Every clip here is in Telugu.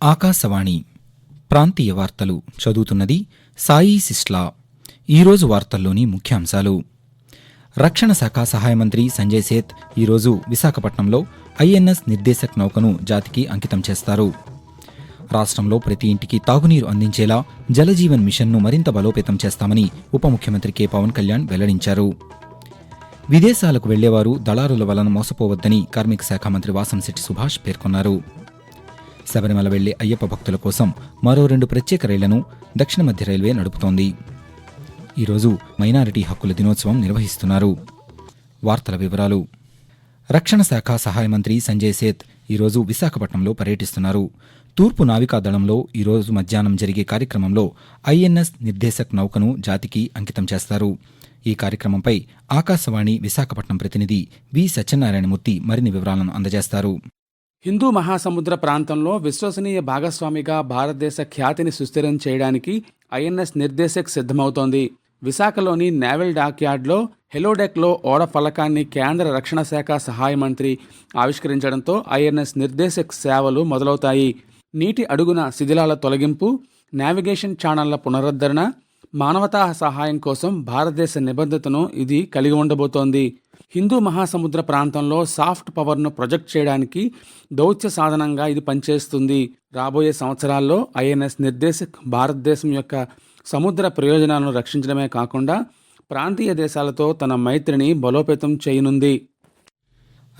ఆకాశవాణి ప్రాంతీయ వార్తలు చదువుతున్నది సాయి సిస్లా. ఈరోజు వార్తల్లోని ముఖ్యాంశాలు. రక్షణ శాఖ సహాయ మంత్రి సంజయ్ సేత్ ఈరోజు విశాఖపట్నంలో ఐఎన్ఎస్ నిర్దేశక్ నౌకను జాతికి అంకితం చేస్తారు. రాష్ట్రంలో ప్రతి ఇంటికి తాగునీరు అందించేలా జలజీవన్ మిషన్ను మరింత బలోపేతం చేస్తామని ఉప ముఖ్యమంత్రి కె. పవన్ కళ్యాణ్ వెల్లడించారు. విదేశాలకు వెళ్ళేవారు దళారుల వలన మోసపోవద్దని కార్మిక శాఖ మంత్రి వాసంశెట్టి సుభాష్ పేర్కొన్నారు. శబరిమల వెళ్ళే అయ్యప్ప భక్తుల కోసం మరో రెండు ప్రత్యేక రైళ్ళను దక్షిణ మధ్య రైల్వే నడుపుతోంది. ఈరోజు మైనారిటీ హక్కుల దినోత్సవం నిర్వహిస్తున్నారు. వార్తల వివరాలు. రక్షణ శాఖ సహాయ మంత్రి సంజయ్ సేత్ ఈరోజు విశాఖపట్నంలో పర్యటిస్తున్నారు. తూర్పు నావికాదళంలో ఈరోజు మధ్యాహ్నం జరిగే కార్యక్రమంలో ఐఎన్ఎస్ నిర్దేశక్ నౌకను జాతికి అంకితం చేస్తారు. ఈ కార్యక్రమంపై ఆకాశవాణి విశాఖపట్నం ప్రతినిధి వి సత్యనారాయణమూర్తి మరిన్ని వివరాలను అందజేస్తారు. హిందూ మహాసముద్ర ప్రాంతంలో విశ్వసనీయ భాగస్వామిగా భారతదేశ ఖ్యాతిని సుస్థిరం చేయడానికి ఐఎన్ఎస్ నిర్దేశక్ సిద్ధమవుతోంది. విశాఖలోని నేవల్ డాక్యార్డ్లో హెలోడెక్లో ఓడ ఫలకాన్ని కేంద్ర రక్షణ శాఖ సహాయ మంత్రి ఆవిష్కరించడంతో ఐఎన్ఎస్ నిర్దేశక్ సేవలు మొదలవుతాయి. నీటి అడుగున శిథిలాల తొలగింపు నావిగేషన్ ఛానళ్ళ పునరుద్ధరణ మానవతా సహాయం కోసం భారతదేశ నిబద్ధతను ఇది కలిగి ఉండబోతోంది. హిందూ మహాసముద్ర ప్రాంతంలో సాఫ్ట్ పవర్ను ప్రొజెక్ట్ చేయడానికి దౌత్య సాధనంగా ఇది పనిచేస్తుంది. రాబోయే సంవత్సరాల్లో ఐఎన్ఎస్ నిర్దేశక్ భారతదేశం యొక్క సముద్ర ప్రయోజనాలను రక్షించడమే కాకుండా ప్రాంతీయ దేశాలతో తన మైత్రిని బలోపేతం చేయనుంది.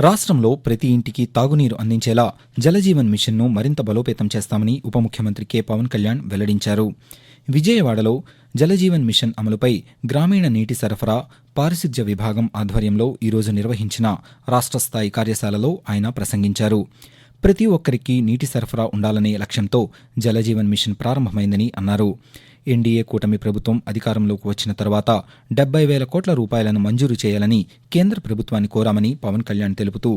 రాష్ట్రంలో ప్రతి ఇంటికి తాగునీరు అందించేలా జలజీవన్ మిషన్ను మరింత బలోపేతం చేస్తామని ఉప ముఖ్యమంత్రి కె. పవన్ కళ్యాణ్ వెల్లడించారు. విజయవాడలో జలజీవన్ మిషన్ అమలుపై గ్రామీణ నీటి సరఫరా పారిశుధ్య విభాగం ఆధ్వర్యంలో ఈరోజు నిర్వహించిన రాష్ట్ర స్థాయి కార్యశాలలో ఆయన ప్రసంగించారు. ప్రతి ఒక్కరికి నీటి సరఫరా ఉండాలనే లక్ష్యంతో జలజీవన్ మిషన్ ప్రారంభమైందని అన్నారు. ఎన్డీఏ కూటమి ప్రభుత్వం అధికారంలోకి వచ్చిన తర్వాత డెబ్బై వేల కోట్ల రూపాయలను మంజూరు చేయాలని కేంద్ర ప్రభుత్వాన్ని కోరామని పవన్ కళ్యాణ్ తెలుపుతూ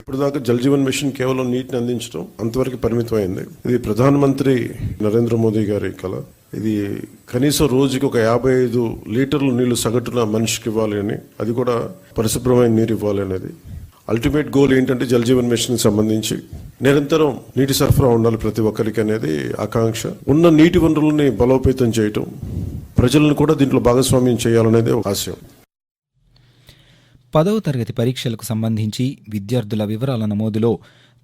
ఇప్పటిదాకా జల్ జీవన్ మిషన్ కేవలం నీటిని అందించడం అంతవరకు పరిమితమైంది. ఇది ప్రధానమంత్రి నరేంద్ర మోదీ గారి కళ. ఇది కనీసం రోజుకి ఒక యాభై ఐదు లీటర్లు నీళ్ళు సగటున మనిషికి ఇవ్వాలి అని అది కూడా పరిశుభ్రమైన నీరు ఇవ్వాలి అనేది. అల్టిమేట్ గోల్ ఏంటంటే జల్ జీవన్ మిషన్ సంబంధించి నిరంతరం నీటి సరఫరా ఉండాలి ప్రతి ఒక్కరికి అనేది ఆకాంక్ష. ఉన్న నీటి వనరులని బలోపేతం చేయటం ప్రజలను కూడా దీంట్లో భాగస్వామ్యం చేయాలనేది ఒక ఆశయం. పదవ తరగతి పరీక్షలకు సంబంధించి విద్యార్థుల వివరాల నమోదులో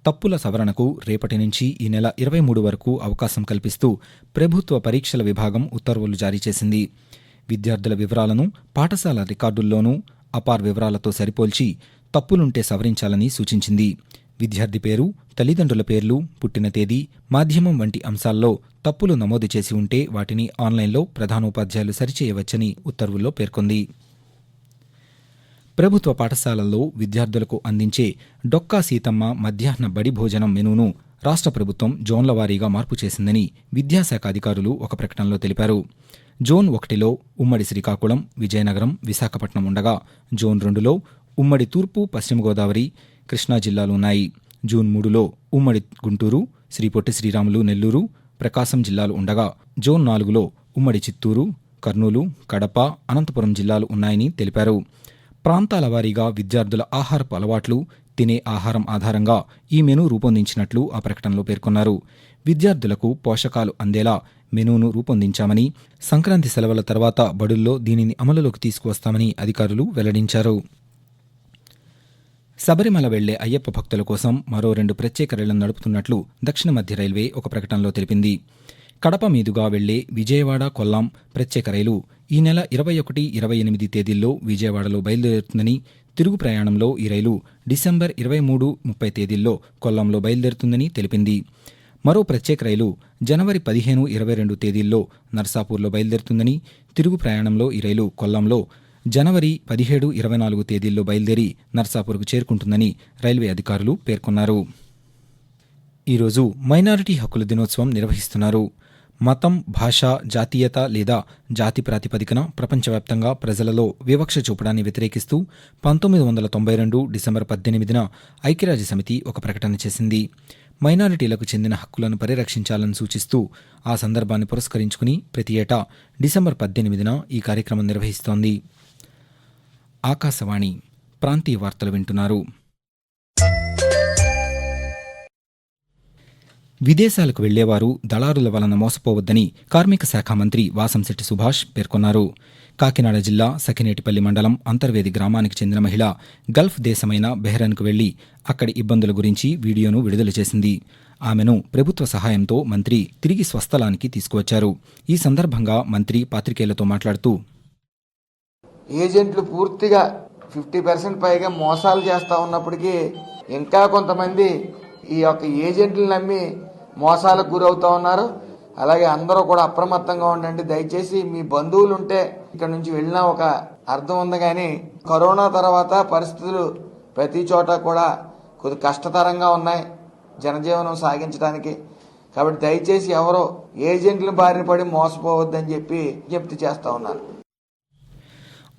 తప్పుల సవరణకు రేపటి నుంచి ఈ నెల ఇరవై మూడు వరకు అవకాశం కల్పిస్తూ ప్రభుత్వ పరీక్షల విభాగం ఉత్తర్వులు జారీ చేసింది. విద్యార్థుల వివరాలను పాఠశాల రికార్డుల్లోనూ అపార్ వివరాలతో సరిపోల్చి తప్పులుంటే సవరించాలని సూచించింది. విద్యార్థి పేరు తల్లిదండ్రుల పేర్లు పుట్టిన తేదీ మాధ్యమం వంటి అంశాల్లో తప్పులు నమోదు చేసి ఉంటే వాటిని ఆన్లైన్లో ప్రధానోపాధ్యాయులు సరిచేయవచ్చని ఉత్తర్వుల్లో పేర్కొంది. ప్రభుత్వ పాఠశాలల్లో విద్యార్థులకు అందించే డొక్కా సీతమ్మ మధ్యాహ్న బడి భోజనం మెనూను రాష్ట్ర ప్రభుత్వం జోన్ల వారీగా మార్పు చేసిందని విద్యాశాఖ అధికారులు ఒక ప్రకటనలో తెలిపారు. జోన్ ఒకటిలో ఉమ్మడి శ్రీకాకుళం విజయనగరం విశాఖపట్నం ఉండగా జోన్ రెండులో ఉమ్మడి తూర్పు పశ్చిమ గోదావరి కృష్ణా జిల్లాలు ఉన్నాయి. జూన్ మూడులో ఉమ్మడి గుంటూరు శ్రీ పొట్టి శ్రీరాములు నెల్లూరు ప్రకాశం జిల్లాలు ఉండగా జోన్ నాలుగులో ఉమ్మడి చిత్తూరు కర్నూలు కడప అనంతపురం జిల్లాలు ఉన్నాయని తెలిపారు. ప్రాంతాల వారీగా విద్యార్థుల ఆహారపు అలవాట్లు తినే ఆహారం ఆధారంగా ఈ మెనూ రూపొందించినట్లు ఆ ప్రకటనలో పేర్కొన్నారు. విద్యార్థులకు పోషకాలు అందేలా మెనూను రూపొందించామని సంక్రాంతి సెలవుల తర్వాత బడుల్లో దీనిని అమలులోకి తీసుకువస్తామని అధికారులు వెల్లడించారు. శబరిమల వెళ్ళే అయ్యప్ప భక్తుల కోసం మరో రెండు ప్రత్యేక రైళ్ళను నడుపుతున్నట్లు దక్షిణ మధ్య రైల్వే ఒక ప్రకటనలో తెలిపింది. కడప మీదుగా వెళ్ళే విజయవాడ కొల్లాం ప్రత్యేక రైలు ఈ నెల ఇరవై ఒకటి ఇరవై ఎనిమిది తేదీల్లో విజయవాడలో బయలుదేరుతుందని తిరుగు ప్రయాణంలో ఈ రైలు డిసెంబర్ ఇరవై మూడు ముప్పై తేదీల్లో కొల్లంలో బయలుదేరుతుందని తెలిపింది. మరో ప్రత్యేక రైలు జనవరి పదిహేను ఇరవై రెండు తేదీల్లో నర్సాపూర్లో బయలుదేరుతుందని తిరుగు ప్రయాణంలో ఈ రైలు కొల్లంలో జనవరి పదిహేడు ఇరవై నాలుగు తేదీల్లో బయలుదేరి నర్సాపూర్కు చేరుకుంటుందని రైల్వే అధికారులు పేర్కొన్నారు. ఈరోజు మైనారిటీ హక్కుల దినోత్సవం నిర్వహిస్తున్నారు. మతం భాష జాతీయత లేదా జాతి ప్రాతిపదికన ప్రపంచవ్యాప్తంగా ప్రజలలో వివక్ష చూపడాన్ని వ్యతిరేకిస్తూ పంతొమ్మిది వందల తొంభై రెండు డిసెంబర్ పద్దెనిమిదిన ఐక్యరాజ్య సమితి ఒక ప్రకటన చేసింది. మైనారిటీలకు చెందిన హక్కులను పరిరక్షించాలని సూచిస్తూ ఆ సందర్భాన్ని పురస్కరించుకుని ప్రతి ఏటా డిసెంబర్ పద్దెనిమిదిన ఈ కార్యక్రమం నిర్వహిస్తోంది. ఆకాశవాణి ప్రాంతీయ వార్తలు వింటున్నారు. విదేశాలకు వెళ్ళేవారు దళారుల వలన మోసపోవద్దని కార్మిక శాఖ మంత్రి వాసంశెట్టి సుభాష్ పేర్కొన్నారు. కాకినాడ జిల్లా సఖినేటిపల్లి మండలం అంతర్వేది గ్రామానికి చెందిన మహిళ గల్ఫ్ దేశమైన బెహ్రన్కు వెళ్ళి అక్కడి ఇబ్బందుల గురించి వీడియోను విడుదల చేసింది. ఆమెను ప్రభుత్వ సహాయంతో మంత్రి తిరిగి స్వస్థలానికి తీసుకువచ్చారు. ఈ సందర్భంగా మంత్రి పాత్రికేయులతో మాట్లాడుతూ ఏజెంట్లు పూర్తిగా ఫిఫ్టీ పర్సెంట్ పైగా మోసాలు చేస్తూ ఉన్నప్పటికీ ఇంకా కొంతమంది ఈ యొక్క ఏజెంట్లు నమ్మి మోసాలకు గురవుతూ ఉన్నారు. అలాగే అందరూ కూడా అప్రమత్తంగా ఉండండి. దయచేసి మీ బంధువులు ఉంటే ఇక్కడ నుంచి వెళ్ళినా ఒక అర్థం ఉంది కానీ కరోనా తర్వాత పరిస్థితులు ప్రతి చోట కూడా కొద్ది కష్టతరంగా ఉన్నాయి జనజీవనం సాగించడానికి. కాబట్టి దయచేసి ఎవరో ఏజెంట్ల బారిన పడి మోసపోవద్దని చెప్పి విజ్ఞప్తి చేస్తూ ఉన్నారు.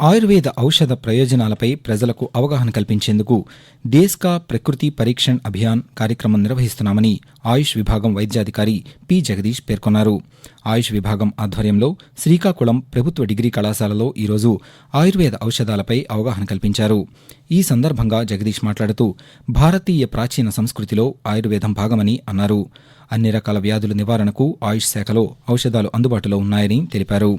ఆయుర్వేద ఔషధ ప్రయోజనాలపై ప్రజలకు అవగాహన కల్పించేందుకు దేశ్కా ప్రకృతి పరీక్షణ్ అభియాన్ కార్యక్రమం నిర్వహిస్తున్నామని ఆయుష్ విభాగం వైద్యాధికారి పి. జగదీష్ పేర్కొన్నారు. ఆయుష్ విభాగం ఆధ్వర్యంలో శ్రీకాకుళం ప్రభుత్వ డిగ్రీ కళాశాలలో ఈరోజు ఆయుర్వేద ఔషధాలపై అవగాహన కల్పించారు. ఈ సందర్భంగా జగదీష్ మాట్లాడుతూ భారతీయ ప్రాచీన సంస్కృతిలో ఆయుర్వేదం భాగమని అన్నారు. అన్ని రకాల వ్యాధుల నివారణకు ఆయుష్ శాఖలో ఔషధాలు అందుబాటులో ఉన్నాయని తెలిపారు.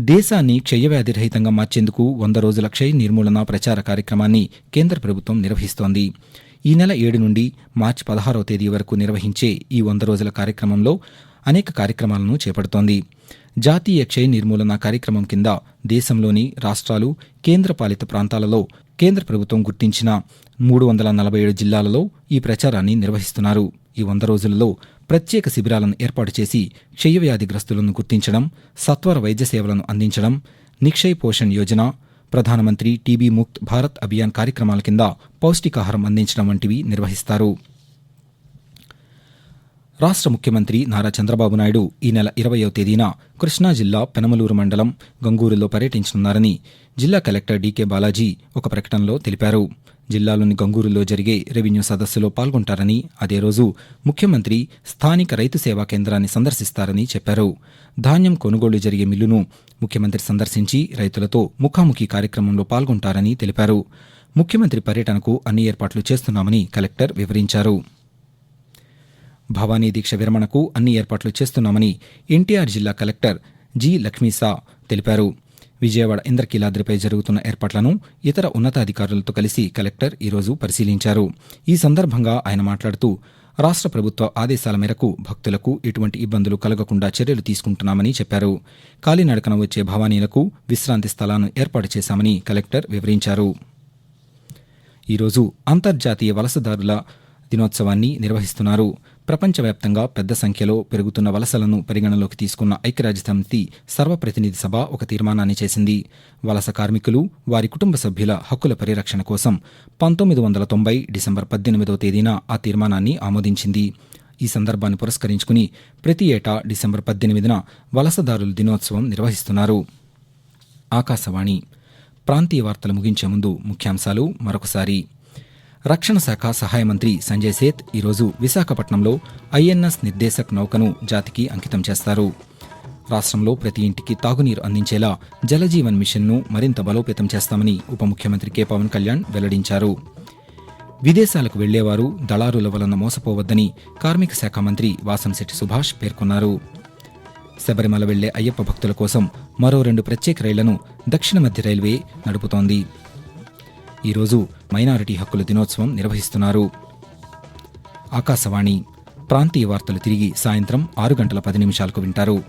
దేశాన్ని క్షయవ్యాధి రహితంగా మార్చేందుకు వంద రోజుల క్షయ నిర్మూలన ప్రచార కార్యక్రమాన్ని కేంద్ర ప్రభుత్వం నిర్వహిస్తోంది. ఈ నెల ఏడు నుండి మార్చి పదహారవ తేదీ వరకు నిర్వహించే ఈ వంద రోజుల కార్యక్రమంలో అనేక కార్యక్రమాలను చేపడుతోంది. జాతీయ క్షయ నిర్మూలన కార్యక్రమం కింద దేశంలోని రాష్ట్రాలు కేంద్రపాలిత ప్రాంతాలలో కేంద్ర ప్రభుత్వం గుర్తించిన మూడు వందల నలభై ఏడు జిల్లాలలో ఈ ప్రచారాన్ని నిర్వహిస్తున్నారు. ఈ వంద రోజులలో ప్రత్యేక శిబిరాలను ఏర్పాటు చేసి క్షయవ్యాధిగ్రస్తులను గుర్తించడం సత్వర వైద్య సేవలను అందించడం నిక్షయ్ పోషణ్ యోజన ప్రధానమంత్రి టీబీ ముక్త్ భారత్ అభియాన్ కార్యక్రమాల కింద పౌష్టికాహారం అందించడం వంటివి నిర్వహిస్తారు. రాష్ట్ర ముఖ్యమంత్రి నారా చంద్రబాబు నాయుడు ఈ నెల ఇరవయో తేదీన కృష్ణా జిల్లా పెనమలూరు మండలం గంగూరులో పర్యటించనున్నారని జిల్లా కలెక్టర్ డీకే బాలాజీ ఒక ప్రకటనలో తెలిపారు. జిల్లాలోని గంగూరులో జరిగే రెవెన్యూ సదస్సులో పాల్గొంటారని అదే రోజు ముఖ్యమంత్రి స్థానిక రైతు సేవా కేంద్రాన్ని సందర్శిస్తారని చెప్పారు. ధాన్యం కొనుగోలు జరిగే మిల్లును ముఖ్యమంత్రి సందర్శించి రైతులతో ముఖాముఖి కార్యక్రమంలో పాల్గొంటారని తెలిపారు. ముఖ్యమంత్రి పర్యటనకు అన్ని ఏర్పాట్లు చేస్తున్నామని కలెక్టర్ వివరించారు. భవానీ దీక్ష విరమణకు అన్ని ఏర్పాట్లు చేస్తున్నామని ఎన్టీఆర్ జిల్లా కలెక్టర్ జి లక్ష్మీసా తెలిపారు. విజయవాడ ఇంద్రకీలాద్రిపై జరుగుతున్న ఏర్పాట్లను ఇతర ఉన్నతాధికారులతో కలిసి కలెక్టర్ ఈరోజు పరిశీలించారు. ఈ సందర్భంగా ఆయన మాట్లాడుతూ రాష్ట్ర ప్రభుత్వ ఆదేశాల మేరకు భక్తులకు ఎటువంటి ఇబ్బందులు కలగకుండా చర్యలు తీసుకుంటున్నామని చెప్పారు. కాలినడకన వచ్చే భవానీలకు విశ్రాంతి స్థలాలను ఏర్పాటు చేశామని కలెక్టర్ వివరించారు. ఈరోజు అంతర్జాతీయ వలసదారుల దినోత్సవాన్ని నిర్వహిస్తున్నారు. ప్రపంచవ్యాప్తంగా పెద్ద సంఖ్యలో పెరుగుతున్న వలసలను పరిగణలోకి తీసుకున్న ఐక్యరాజ్యసమితి సర్వప్రతినిధి సభ ఒక తీర్మానాన్ని చేసింది. వలస కార్మికులు వారి కుటుంబ సభ్యుల హక్కుల పరిరక్షణ కోసం పంతొమ్మిది వందల తొంభై డిసెంబర్ పద్దెనిమిదవ తేదీన ఆ తీర్మానాన్ని ఆమోదించింది. ఈ సందర్భాన్ని పురస్కరించుకుని ప్రతి ఏటా డిసెంబర్ పద్దెనిమిదిన వలసదారుల దినోత్సవం నిర్వహిస్తున్నారు. ఆకాశవాణి. ప్రాంతీయ వార్తలు ముగించే ముందు ముఖ్యాంశాలు మరొకసారి. రక్షణ శాఖ సహాయ మంత్రి సంజయ్ సేత్ ఈరోజు విశాఖపట్నంలో ఐఎన్ఎస్ నిర్దేశక్ నౌకను జాతికి అంకితం చేస్తారు. రాష్ట్రంలో ప్రతి ఇంటికి తాగునీరు అందించేలా జలజీవన్ మిషన్ను మరింత బలోపేతం చేస్తామని ఉప ముఖ్యమంత్రి కె. పవన్ కళ్యాణ్ వెల్లడించారు. విదేశాలకు వెళ్ళేవారు దళారుల వలన మోసపోవద్దని కార్మిక శాఖ మంత్రి వాసంశెట్టి సుభాష్ పేర్కొన్నారు. శబరిమల వెళ్ళే అయ్యప్ప భక్తుల కోసం మరో రెండు ప్రత్యేక రైళ్ళను దక్షిణ మధ్య రైల్వే నడుపుతోంది. ఈరోజు మైనారిటీ హక్కుల దినోత్సవం నిర్వహిస్తున్నారు. ఆకాశవాణి ప్రాంతీయ వార్తలు తిరిగి సాయంత్రం ఆరు గంటల పది నిమిషాలకు వింటారు.